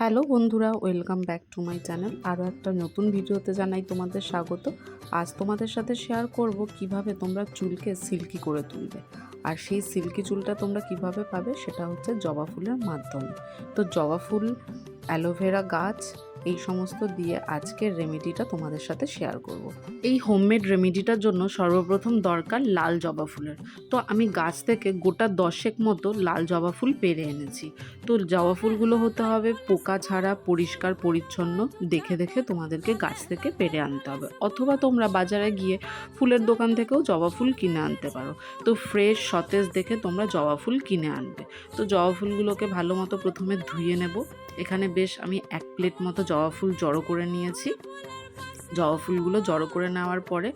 Hello বন্ধুরা, welcome back to my channel. আরও একটা নতুন ভিডিওতে জানাই তোমাদের স্বাগত। আজ তোমাদের সাথে শেয়ার করব কীভাবে তোমরা চুলকে সিল্কি করে তুলবে। আর সেই সিল্কি চুলটা তোমরা কীভাবে পাবে সেটা হচ্ছে জবা ফুলের মাধ্যমে। তো জবা ফুল, অ্যালোভেরা গাছ, এই সমস্ত দিয়ে আজকের রেমেডিটা তোমাদের সাথে শেয়ার করব। এই হোমমেড রেমেডিটার জন্য সর্বপ্রথম দরকার লাল জবা ফুলের। তো আমি গাছ থেকে গোটা দশেক মতো লাল জবা ফুল পেরে এনেছি। তো জবা ফুলগুলো হতে হবে পোকা ছাড়া, পরিষ্কার, পরিচ্ছন্ন, দেখে দেখে তোমাদেরকে গাছ থেকে পেরে আনতে হবে। অথবা তোমরা বাজারে গিয়ে ফুলের দোকান থেকেও জবা ফুল কিনে আনতে পারো। তো ফ্রেশ সতেজ দেখে তোমরা জবা ফুল কিনে আনবে। তো জবা ফুলগুলোকে ভালো মতো প্রথমে ধুয়ে নেব। এখানে বেশ আমি এক প্লেট মতো জবা ফুল জড়ো করে নিয়েছি। জবা ফুলগুলো জড়ো করে নেওয়ার পরে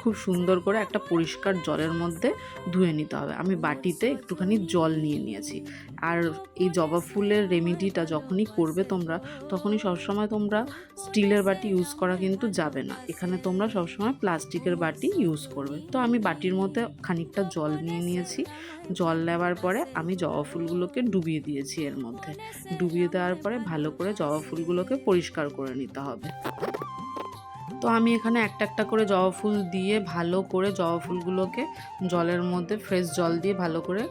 খুব সুন্দর করে একটা পরিষ্কার জলের মধ্যে ধুয়ে নিতে হবে। আমি বাটিতে একটুখানি জল নিয়ে নিয়েছি। আর এই জবা ফুলের রেমেডিটা যখনই করবে তোমরা, তখনই সবসময় তোমরা স্টিলের বাটি ইউজ করা কিন্তু যাবে না। এখানে তোমরা সবসময় প্লাস্টিকের বাটি ইউজ করবে। তো আমি বাটির মধ্যে খানিকটা জল নিয়ে নিয়েছি। জল নেওয়ার পরে আমি জবা ফুলগুলোকে ডুবিয়ে দিয়েছি এর মধ্যে। ডুবিয়ে দেওয়ার পরে ভালো করে জবা ফুলগুলোকে পরিষ্কার করে নিতে হবে। তো আমি এখানে একটা একটা করে জবা ফুল দিয়ে ভালো করে জবা ফুলগুলোকে জলের মধ্যে ফ্রেশ জল দিয়ে ভালো করে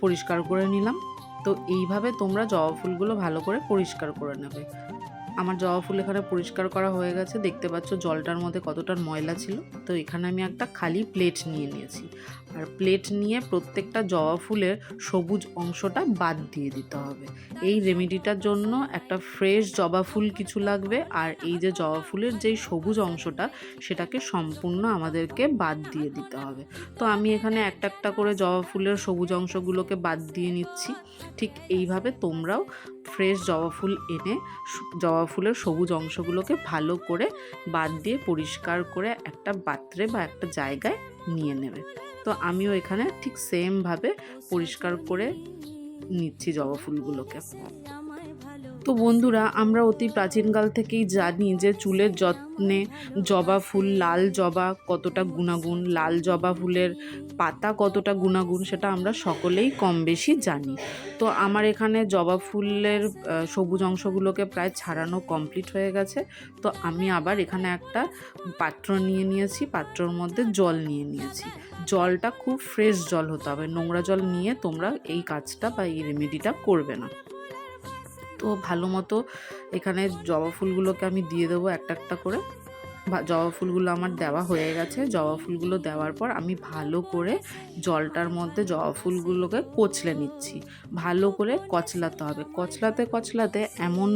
পরিষ্কার করে নিলাম। তো এইভাবে তোমরা জবা ফুলগুলো ভালো করে পরিষ্কার করে নেবে। আমার জবা ফুল এখানে পরিষ্কার করা হয়ে গেছে। দেখতে পাচ্ছ জলটার মধ্যে কতটা ময়লা ছিল। তো এখানে আমি একটা খালি প্লেট নিয়ে নিয়েছি। আর প্লেট নিয়ে প্রত্যেকটা জবা ফুলের সবুজ অংশটা বাদ দিয়ে দিতে হবে। এই রেমেডিটার জন্য একটা ফ্রেশ জবা ফুল কিছু লাগবে আর এই যে জবা ফুলের যেই সবুজ অংশটা সেটাকে সম্পূর্ণ আমাদেরকে বাদ দিয়ে দিতে হবে। তো আমি এখানে একটা একটা করে জবা ফুলের সবুজ অংশগুলোকে বাদ দিয়ে নিচ্ছি। ঠিক এইভাবে তোমরাও ফ্রেশ জবা ফুল এনে জবা ফুলের সবুজ অংশগুলোকে ভালো করে বাদ দিয়ে পরিষ্কার করে একটা পাত্রে বা একটা জায়গায় নিয়ে নেবে। তো আমিও এখানে ঠিক সেমভাবে পরিষ্কার করে নিচ্ছি জবা ফুলগুলোকে। তো বন্ধুরা, আমরা অতি প্রাচীনকাল থেকেই জানি যে চুলের যত্নে জবা ফুল, লাল জবা কতটা গুণাগুণ, লাল জবা ফুলের পাতা কতটা গুণাগুণ সেটা আমরা সকলেই কম বেশি জানি। তো আমার এখানে জবা ফুলের সবুজ অংশগুলোকে প্রায় ছাড়ানো কমপ্লিট হয়ে গেছে। তো আমি আবার এখানে একটা পাত্র নিয়ে নিয়েছি, পাত্রর মধ্যে জল নিয়ে নিয়েছি। জলটা খুব ফ্রেশ জল হতে হবে, নোংরা জল নিয়ে তোমরা এই কাজটা বা এই রেমেডিটা করবে না। তো ভালো মতো এখানে জবা ফুলগুলোকে আমি দিয়ে দেবো একটা একটা করে। জবা ফুলগুলো আমার দেওয়া হয়ে গেছে। জবা ফুলগুলো দেওয়ার পর আমি ভালো করে জলটার মধ্যে জবা ফুলগুলোকে কচলে নিচ্ছি। ভালো করে কচলাতে হবে। কচলাতে কচলাতে এমন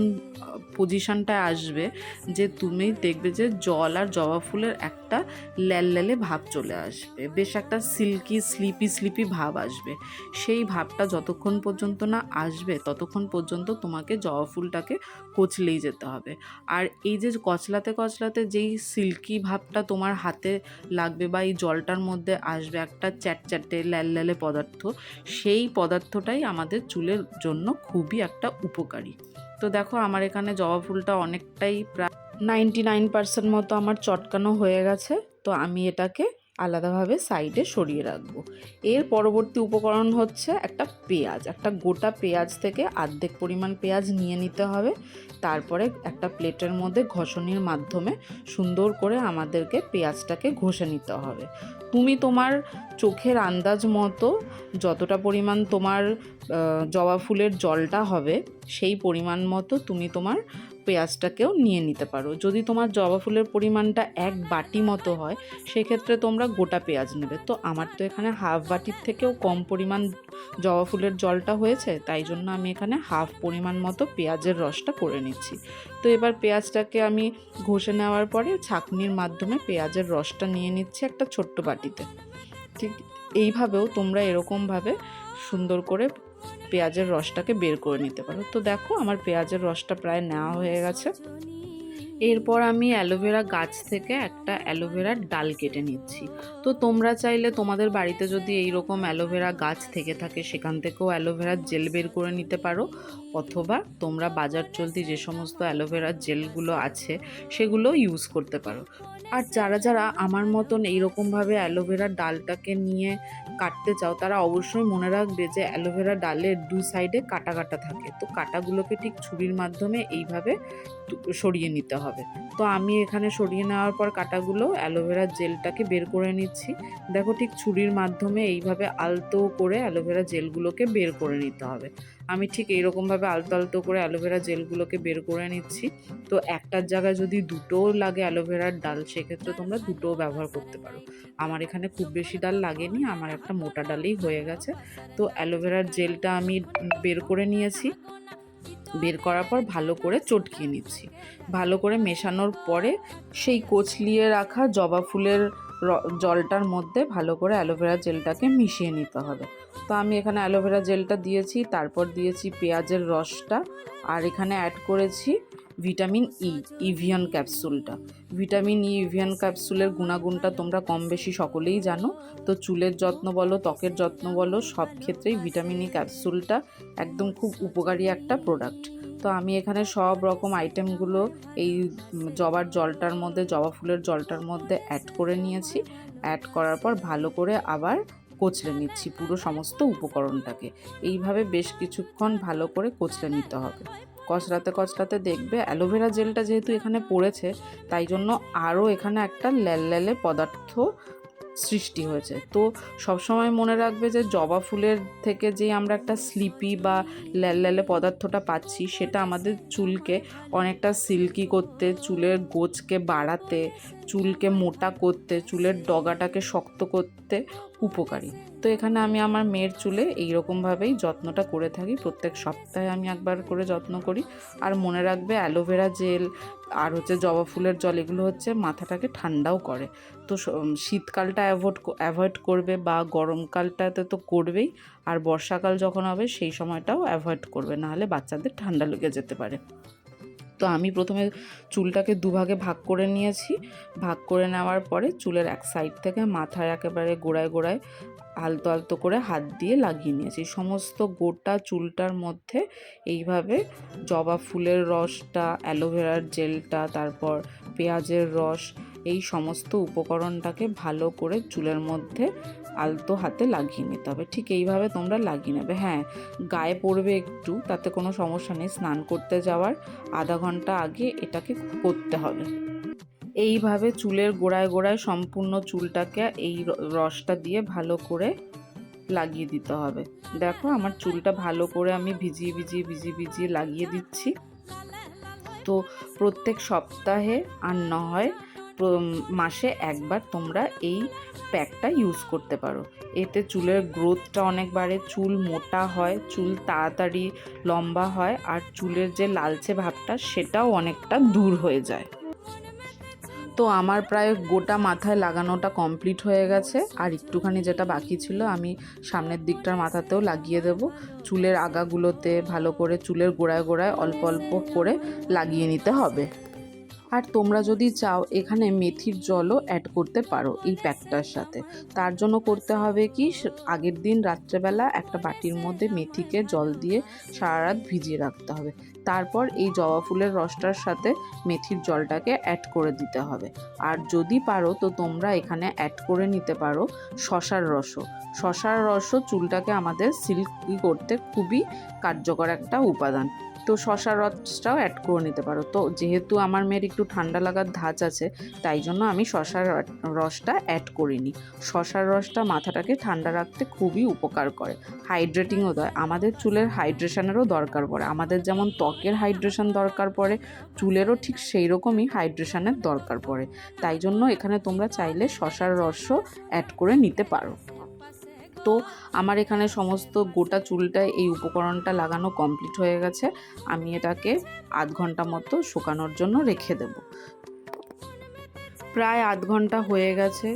পজিশনটায় আসবে যে তুমি দেখবে যে জল আর জবা ফুলের একটা ল্যালে ভাব চলে আসবে। বেশ একটা সিল্কি স্লিপি স্লিপি ভাব আসবে। সেই ভাবটা যতক্ষণ পর্যন্ত না আসবে, ততক্ষণ পর্যন্ত তোমাকে জবা ফুলটাকে কচলেই যেতে হবে। আর এই যে কচলাতে কচলাতে যেই সিল্কি ভাবটা তোমার হাতে লাগবে বা এই জলটার মধ্যে আসবে একটা চ্যাটচ্যাটে ল্যালে পদার্থ, সেই পদার্থটাই আমাদের চুলের জন্য খুবই একটা উপকারী। তো দেখো আমার এখানে জবা ফুলটা অনেকটাই প্রায় নাইনটি নাইন পার্সেন্ট মতো আমার চটকানো হয়ে গেছে, তো আমি এটাকে আলাদাভাবে সাইডে সরিয়ে রাখব। এর পরবর্তী উপকরণ হচ্ছে একটা পেঁয়াজ, একটা গোটা পেঁয়াজ থেকে অর্ধেক পরিমাণ পেঁয়াজ নিয়ে নিতে হবে, তারপরে একটা প্লেটের মধ্যে ঘষণির মাধ্যমে সুন্দর করে আমাদেরকে পেঁয়াজটাকে ঘষে নিতে হবে। তুমি তোমার চোখের আন্দাজ মতো যতটা পরিমাণ তোমার জবা ফুলের জলটা হবে, সেই পরিমাণ মতো তুমি তোমার পেঁয়াজটাকেও নিয়ে নিতে পারো। যদি তোমার জবা ফুলের পরিমাণটা এক বাটি মতো হয়, সেক্ষেত্রে তোমরা গোটা পেঁয়াজ নেবে। তো আমার তো এখানে হাফ বাটির থেকেও কম পরিমাণ জবা ফুলের জলটা হয়েছে, তাই জন্য আমি এখানে হাফ পরিমাণ মতো পেঁয়াজের রসটা করে নিচ্ছি। তো এবার পেঁয়াজটাকে আমি ঘষে নেওয়ার পরে ছাঁকনির মাধ্যমে পেঁয়াজের রসটা নিয়ে নিচ্ছি একটা ছোট্ট বাটিতে। ঠিক এইভাবেও তোমরা এরকমভাবে সুন্দর করে পেঁয়াজের রসটাকে বের করে নিতে পারো। তো দেখো, আমার পেঁয়াজের রসটা প্রায় নেওয়া হয়ে গেছে। এরপর আমি অ্যালোভেরা গাছ থেকে একটা অ্যালোভেরার ডাল কেটে নিচ্ছি। তো তোমরা চাইলে তোমাদের বাড়িতে যদি এই রকম অ্যালোভেরা গাছ থেকে থাকে, সেখান থেকেও অ্যালোভেরার জেল বের করে নিতে পারো। অথবা তোমরা বাজার চলতি যে সমস্ত অ্যালোভেরার জেলগুলো আছে, সেগুলো ইউজ করতে পারো। আর যারা যারা আমার মতন এইরকমভাবে অ্যালোভেরার ডালটাকে নিয়ে কাটতে চাও, তারা অবশ্যই মনে রাখবে যে অ্যালোভেরা ডালের দু সাইডে কাটা কাটা থাকে। তো কাটাগুলোকে ঠিক ছুরির মাধ্যমে এইভাবে সরিয়ে নিতে হবে। তো আমি এখানে সরিয়ে নেওয়ার পর কাটাগুলো অ্যালোভেরার জেলটাকে বের করে নিচ্ছি। দেখো ঠিক ছুরির মাধ্যমে এইভাবে আলতো করে অ্যালোভেরা জেলগুলোকে বের করে নিতে হবে। আমি ঠিক এইরকমভাবে আলতো আলতো করে অ্যালোভেরা জেলগুলোকে বের করে নিচ্ছি। তো একটার জায়গায় যদি দুটোও লাগে অ্যালোভেরার ডাল, সেক্ষেত্রে তোমরা দুটোও ব্যবহার করতে পারো। আমার এখানে খুব বেশি ডাল লাগেনি, আমার একটা মোটা ডালেই হয়ে গেছে। তো অ্যালোভেরার জেলটা আমি বের করে নিয়েছি। বের করার পর ভালো করে চটকিয়ে নিচ্ছি। ভালো করে মেশানোর পরে সেই কোচলিয়ে রাখা জবা ফুলের জলটার মধ্যে ভালো করে অ্যালোভেরা জেলটাকে মিশিয়ে নিতে হবে। তো আমি এখানে অ্যালোভেরা জেলটা দিয়েছি, তারপর দিয়েছি পেঁয়াজের রসটা, আর এখানে অ্যাড করেছি ভিটামিন ই ইভিয়ান ক্যাপসুলটা ভিটামিন ই ইভিয়ান ক্যাপসুলের গুণাগুণটা তোমরা কম বেশি সকলেই জানো। তো চুলের যত্ন বলো, ত্বকের যত্ন বলো, সব ক্ষেত্রেই ভিটামিন ই ক্যাপসুলটা একদম খুব উপকারী একটা প্রোডাক্ট তো আমি এখানে সব রকম আইটেমগুলো এই জবার জলটার মধ্যে, জবা ফুলের জলটার মধ্যে অ্যাড করে নিয়েছি। অ্যাড করার পর ভালো করে আবার কচলে নিচ্ছি পুরো সমস্ত উপকরণটাকে। এইভাবে বেশ কিছুক্ষণ ভালো করে কোচড়ে নিতে হবে। কচড়াতে কচড়াতে দেখবে অ্যালোভেরা জেলটা যেহেতু এখানে পড়েছে, তাই জন্য আরও এখানে একটা ল্যাল ল্যালে পদার্থ সৃষ্টি হয়েছে। তো সবসময় মনে রাখবে যে জবা ফুলের থেকে যে আমরা একটা স্লিপি বা ল্যালল্যালে পদার্থটা পাচ্ছি, সেটা আমাদের চুলকে অনেকটা সিল্কি করতে, চুলের গোছকে বাড়াতে, চুলকে মোটা করতে, চুলের ডগাটাকে শক্ত করতে উপকারী। তো এখানে আমি আমার মেয়ের চুলে এই রকমভাবেই যত্নটা করে থাকি। প্রত্যেক সপ্তাহে আমি একবার করে যত্ন করি। আর মনে রাখবে অ্যালোভেরা জেল আর হচ্ছে জবা ফুলের জল এগুলো হচ্ছে মাথাটাকে ঠান্ডাও করে। তো শীতকালটা অ্যাভয়েড অ্যাভয়েড করবে বা গরমকালটাতে তো করবেই, আর বর্ষাকাল যখন হবে সেই সময়টাও অ্যাভয়েড করবে, নাহলে বাচ্চাদের ঠান্ডা লেগে যেতে পারে। তো আমি প্রথমে চুলটাকে দুভাগে ভাগ করে নিয়েছি। ভাগ করে নেওয়ার পরে চুলের এক সাইড থেকে মাথায় একেবারে গোড়ায় গোড়ায় আলতো আলতো করে হাত দিয়ে লাগিয়ে নিয়েছি। সমস্ত গোটা চুলটার মধ্যে এইভাবে জবা ফুলের রসটা, অ্যালোভেরার জেলটা, তারপর পেঁয়াজের রস, এই সমস্ত উপকরণটাকে ভালো করে চুলের মধ্যে আলতো হাতে লাগিয়ে নিতে হবে। ঠিক এইভাবে তোমরা লাগিয়ে নেবে। হ্যাঁ গায়ে পড়বে একটু, তাতে কোনো সমস্যা নেই। স্নান করতে যাওয়ার আধা ঘণ্টা আগে এটাকে করতে হবে। এইভাবে চুলের গোড়ায় গোড়ায় সম্পূর্ণ চুলটাকে এই রসটা দিয়ে ভালো করে লাগিয়ে দিতে হবে। দেখো আমার চুলটা ভালো করে আমি ভিজিয়ে ভিজিয়ে ভিজিয়ে ভিজিয়ে লাগিয়ে দিচ্ছি। তো প্রত্যেক সপ্তাহে আর না হয় মাসে একবার তোমরা এই প্যাকটা ইউজ করতে পারো। এতে চুলের গ্রোথটা অনেক বাড়ে, চুল মোটা হয়, চুল তাড়াতাড়ি লম্বা হয়, আর চুলের যে লালচে ভাবটা সেটাও অনেকটা দূর হয়ে যায়। তো আমার প্রায় গোটা মাথায় লাগানোটা কমপ্লিট হয়ে গেছে। আর একটুখানি যেটা বাকি ছিল, আমি সামনের দিকটার মাথাতেও লাগিয়ে দেব। চুলের আগাগুলোতে ভালো করে চুলের গোড়ায় গোড়ায় অল্প অল্প করে লাগিয়ে নিতে হবে। আর তোমরা যদি চাও, এখানে মেথির জলও অ্যাড করতে পারো এই প্যাকটার সাথে। তার জন্য করতে হবে কি আগের দিন রাত্রেবেলা একটা বাটির মধ্যে মেথিকে জল দিয়ে সারা রাত ভিজিয়ে রাখতে হবে। তারপর এই জবা ফুলের রসটার সাথে মেথির জলটাকে অ্যাড করে দিতে হবে। আর যদি পারো, তো তোমরা এখানে অ্যাড করে নিতে পারো শশার রসও। শশার রসও চুলটাকে আমাদের সিল্কি করতে খুবই কার্যকর একটা উপাদান। তো শশার রসটাও অ্যাড করে নিতে পারো। তো যেহেতু আমার মেয়ের একটু ঠান্ডা লাগার ধাঁচ আছে, তাই জন্য আমি শশার রসটা অ্যাড করিনি। শশার রসটা মাথাটাকে ঠান্ডা রাখতে খুবই উপকার করে। হাইড্রেটিংও দেয়। আমাদের চুলের হাইড্রেশনেরও দরকার পড়ে। আমাদের যেমন ত্বকের হাইড্রেশন দরকার পড়ে, চুলেরও ঠিক সেই রকমই হাইড্রেশনের দরকার পড়ে। তাই জন্য এখানে তোমরা চাইলে শশার রসও অ্যাড করে নিতে পারো। তো আমার এখানে সমস্ত গোটা চুলটায় এই উপকরণটা লাগানো কমপ্লিট হয়ে গেছে। আমি এটাকে আধ ঘণ্টা মতো শুকানোর জন্য রেখে দেব। প্রায় আধ ঘণ্টা হয়ে গেছে।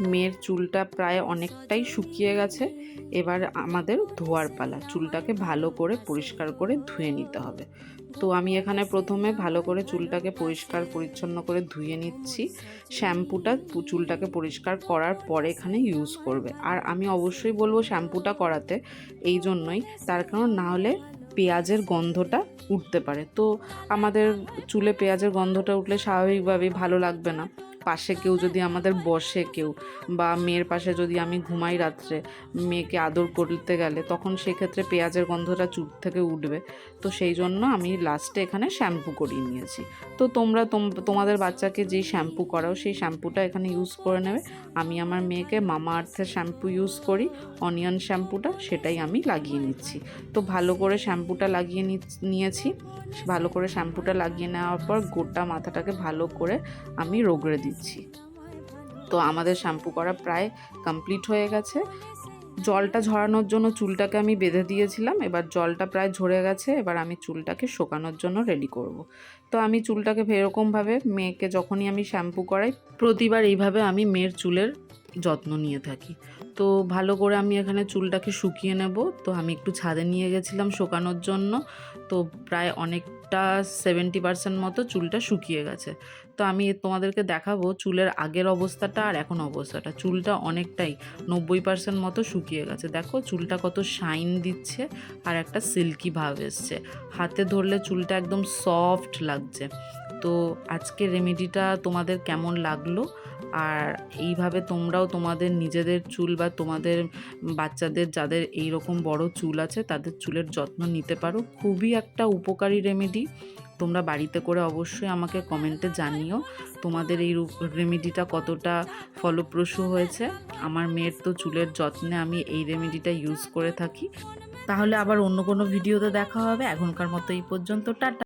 মেয়ের চুলটা প্রায় অনেকটাই শুকিয়ে গেছে। এবার আমাদের ধোয়ার পালা। চুলটাকে ভালো করে পরিষ্কার করে ধুয়ে নিতে হবে। তো আমি এখানে প্রথমে ভালো করে চুলটাকে পরিষ্কার পরিচ্ছন্ন করে ধুয়ে নিচ্ছি। শ্যাম্পুটা চুলটাকে পরিষ্কার করার পরে এখানে ইউজ করবে। আর আমি অবশ্যই বলব শ্যাম্পুটা করাতে এই জন্যই, তার কারণ না হলে পেঁয়াজের গন্ধটা উঠতে পারে। তো আমাদের চুলে পেঁয়াজের গন্ধটা উঠলে স্বাভাবিকভাবেই ভালো লাগবে না। পাশে কেউ যদি আমাদের বসে কেউ বা মেয়ের পাশে যদি আমি ঘুমাই রাত্রে, মেয়েকে আদর করতে গেলে, তখন সেক্ষেত্রে পেঁয়াজের গন্ধটা চুল থেকে উঠবে। তো সেই জন্য আমি লাস্টে এখানে শ্যাম্পু করিয়ে নিয়েছি। তো তোমরা তোম- তোমাদের বাচ্চাকে যেই শ্যাম্পু করাও, সেই শ্যাম্পুটা এখানে ইউজ করে নেবে। আমি আমার মেয়েকে মামা আর্থের শ্যাম্পু ইউজ করি অনিয়ন শ্যাম্পুটা সেটাই আমি লাগিয়ে নিচ্ছি। তো ভালো করে শ্যাম্পুটা লাগিয়ে নিয়েছি। ভালো করে শ্যাম্পুটা লাগিয়ে নেওয়ার পর গোটা মাথাটাকে ভালো করে আমি রগড়ে দিচ্ছি। তো আমাদের শ্যাম্পু করা প্রায় কমপ্লিট হয়ে গেছে। জলটা ঝরানোর জন্য চুলটাকে আমি বেঁধে দিয়েছিলাম। এবার জলটা প্রায় ঝরে গেছে। এবার আমি চুলটাকে শোকানোর জন্য রেডি করব। তো আমি চুলটাকে এরকমভাবে মেয়েকে যখনই আমি শ্যাম্পু করাই, প্রতিবার এইভাবে আমি মেয়ের চুলের যত্ন নিয়ে থাকি। তো ভালো করে আমি এখানে চুলটাকে শুকিয়ে নেব। তো আমি একটু ছাদে নিয়ে গেছিলাম শোকানোর জন্য। তো প্রায় অনেকটা সেভেন্টি পার্সেন্ট মতো চুলটা শুকিয়ে গেছে। তো আমি তোমাদেরকে দেখাবো চুলের আগের অবস্থাটা আর এখন অবস্থাটা। চুলটা অনেকটাই নব্বই পার্সেন্ট মতো শুকিয়ে গেছে। দেখো চুলটা কত শাইন দিচ্ছে আর একটা সিল্কি ভাব এসছে। হাতে ধরলে চুলটা একদম সফট লাগছে। তো আজকে রেমেডিটা তোমাদের কেমন লাগল? আর এইভাবে তোমরাও তোমাদের নিজেদের চুল বা তোমাদের বাচ্চাদের যাদের এই রকম বড় চুল আছে, তাদের চুলের যত্ন নিতে পারো। খুবই একটা উপকারী রেমেডি তোমরা বাড়িতে করে অবশ্যই আমাকে কমেন্টে জানিও তোমাদের এই রেমেডিটা কতটা ফলপ্রসূ হয়েছে। আমার মেয়ের তো চুলের যত্নে আমি এই রেমেডিটা ইউজ করে থাকি। তাহলে আবার অন্য কোনো ভিডিওতে দেখা হবে। এখনকার মতো এই পর্যন্ত। টাটা।